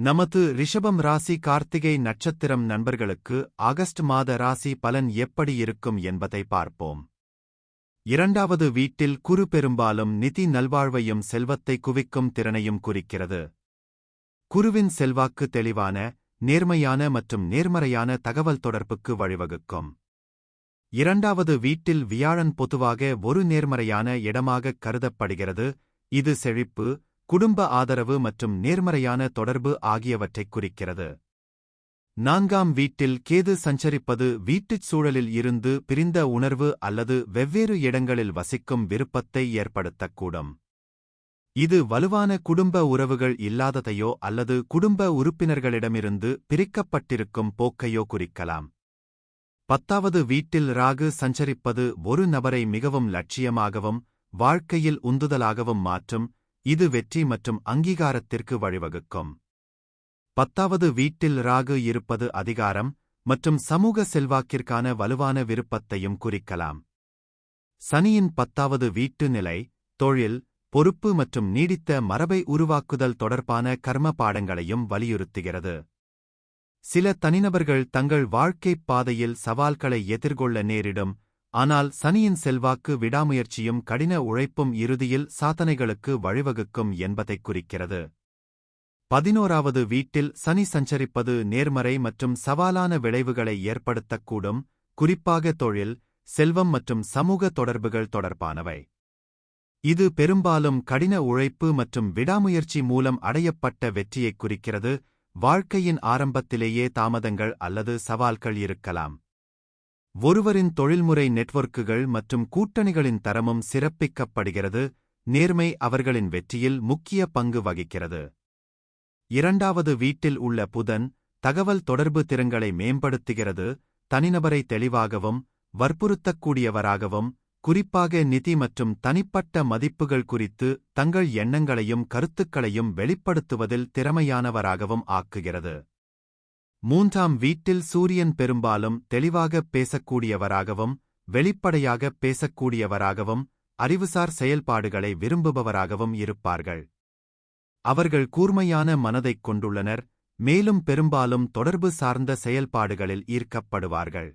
நமது ரிஷபம் ராசி கார்த்திகை நட்சத்திரம் நண்பர்களுக்கு ஆகஸ்ட் மாத ராசி பலன் எப்படி இருக்கும் என்பதை பார்ப்போம். இரண்டாவது வீட்டில் குரு பெரும்பாலும் நிதி நல்வாழ்வையும் செல்வத்தை குவிக்கும் திறனையும் குறிக்கிறது. குருவின் செல்வாக்கு தெளிவான நேர்மையான மற்றும் நேர்மறையான தகவல் தொடர்புக்கு வழிவகுக்கும். இரண்டாவது வீட்டில் வியாழன் பொதுவாக ஒரு நேர்மறையான இடமாகக் கருதப்படுகிறது. இது செழிப்பு குடும்ப ஆதரவு மற்றும் நேர்மறையான தொடர்பு ஆகியவற்றைக் குறிக்கிறது. நான்காம் வீட்டில் கேது சஞ்சரிப்பது வீட்டுச் சூழலில் இருந்து பிரிந்த உணர்வு அல்லது வெவ்வேறு இடங்களில் வசிக்கும் விருப்பத்தை ஏற்படுத்தக்கூடும். இது வலுவான குடும்ப உறவுகள் இல்லாததையோ அல்லது குடும்ப உறுப்பினர்களிடமிருந்து பிரிக்கப்பட்டிருக்கும் போக்கையோ குறிக்கலாம். பத்தாவது வீட்டில் ராகு சஞ்சரிப்பது ஒரு நபரை மிகவும் லட்சியமாகவும் வாழ்க்கையில் உந்துதலாகவும் மாற்றும் இது வெற்றி மற்றும் அங்கீகாரத்திற்கு வழிவகுக்கும். பத்தாவது வீட்டில் ராகு இருப்பது அதிகாரம் மற்றும் சமூக செல்வாக்கிற்கான வலுவான விருப்பத்தையும் குறிக்கலாம். சனியின் பத்தாவது வீட்டு நிலை தொழில் பொறுப்பு மற்றும் நீடித்த மரபை உருவாக்குதல் தொடர்பான கர்ம பாடங்களையும் வலியுறுத்துகிறது. சில தனிநபர்கள் தங்கள் வாழ்க்கைப் பாதையில் சவால்களை எதிர்கொள்ள நேரிடும் ஆனால் சனியின் செல்வாக்கு விடாமுயற்சியும் கடின உழைப்பும் இறுதியில் சாதனைகளுக்கு வழிவகுக்கும் என்பதைக் குறிக்கிறது. பதினோராவது வீட்டில் சனி சஞ்சரிப்பது நேர்மறை மற்றும் சவாலான விளைவுகளை ஏற்படுத்தக்கூடும் குறிப்பாக தொழில் செல்வம் மற்றும் சமூக தொடர்புகள் தொடர்பானவை. இது பெரும்பாலும் கடின உழைப்பு மற்றும் விடாமுயற்சி மூலம் அடையப்பட்ட வெற்றியைக் குறிக்கிறது வாழ்க்கையின் ஆரம்பத்திலேயே தாமதங்கள் அல்லது சவால்கள் இருக்கலாம். ஒருவரின் தொழில்முறை நெட்வொர்க்குகள் மற்றும் கூட்டணிகளின் தரமும் சிறப்பிக்கப்படுகிறது நேர்மை அவர்களின் வெற்றியில் முக்கிய பங்கு வகிக்கிறது. இரண்டாவது வீட்டில் உள்ள புதன் தகவல் தொடர்பு திறன்களை மேம்படுத்துகிறது தனிநபரை தெளிவாகவும் வற்புறுத்தக்கூடியவராகவும் குறிப்பாக நிதி மற்றும் தனிப்பட்ட மதிப்புகள் குறித்து தங்கள் எண்ணங்களையும் கருத்துக்களையும் வெளிப்படுத்துவதில் திறமையானவராகவும் ஆக்குகிறது. மூன்றாம் வீட்டில் சூரியன் பெரும்பாலும் தெளிவாகப் பேசக்கூடியவராகவும் வெளிப்படையாகப் பேசக்கூடியவராகவும் அறிவுசார் செயல்பாடுகளை விரும்புபவராகவும் இருப்பார்கள். அவர்கள் கூர்மையான மனதைக் கொண்டுள்ளனர் மேலும் பெரும்பாலும் தொடர்பு சார்ந்த செயல்பாடுகளில் ஈர்க்கப்படுவார்கள்.